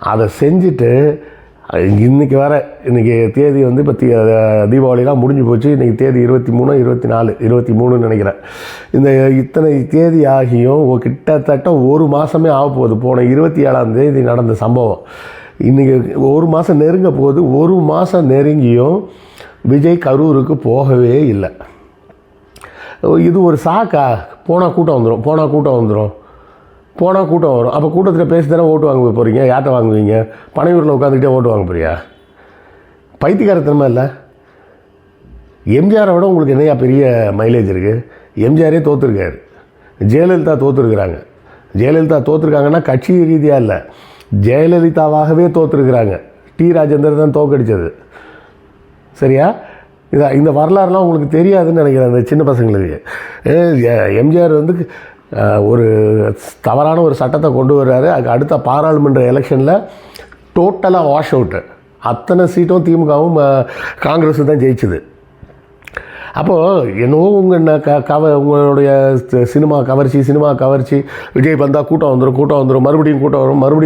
அதை செஞ்சுட்டு இன்றைக்கி வர இன்றைக்கி தேதி வந்து இப்போ தீ தீபாவளிலாம் முடிஞ்சு போச்சு. இன்றைக்கி தேதி இருபத்தி மூணு இருபத்தி நாலு இருபத்தி மூணுன்னு நினைக்கிறேன். இந்த இத்தனை தேதி ஆகியும் கிட்டத்தட்ட ஒரு மாதமே ஆக போகுது. போன இருபத்தி ஏழாம் தேதி நடந்த சம்பவம். இன்றைக்கி ஒரு மாதம் நெருங்க போகுது. ஒரு மாதம் நெருங்கியும் விஜய் கரூருக்கு போகவே இல்லை. இது ஒரு சாக்கா. போனால் கூட்டம் வந்துடும் போனால் கூட்டம் வந்துடும் போனால் கூட்டம் வரும். அப்போ கூட்டத்தில் பேசி தானே ஓட்டு வாங்க போகிறீங்க யார்கிட்ட வாங்குவீங்க? பனையூரில் உட்காந்துக்கிட்டே ஓட்டு வாங்க போறியா? பைத்தியக்காரத்தனமா இல்லை? எம்ஜிஆரை விட உங்களுக்கு என்னையா பெரிய மைலேஜ் இருக்குது எம்ஜிஆரே தோற்றுருக்காரு ஜெயலலிதா தோற்றுருக்குறாங்க ஜெயலலிதா தோற்றுருக்காங்கன்னா கட்சி ரீதியாக இல்லை. ஜெயலலிதாவாகவே தோற்றுருக்குறாங்க டி ராஜேந்தர் தான் தோக்கடிச்சது. சரியா? இத இந்த வரலாறுலாம் உங்களுக்கு தெரியாதுன்னு நினைக்கிறேன் அந்த சின்ன பசங்களுக்கு. எம்ஜிஆர் வந்து ஒரு தவறான ஒரு சட்டத்தை கொண்டு வர்றாரு. அதுக்கு அடுத்த பாராளுமன்ற எலெக்ஷனில் டோட்டலாக வாஷ் அவுட்டு அத்தனை சீட்டும் திமுகவும் காங்கிரஸும் தான் ஜெயிச்சுது. அப்போது என்னவோ உங்கள் க கவ உங்களுடைய சினிமா கவர்ச்சி சினிமா கவர்ச்சி விஜய் வந்தால் கூட்டம் வந்துடும் கூட்டம் வந்துடும் மறுபடியும் கூட்டம் வரும் மறுபடியும்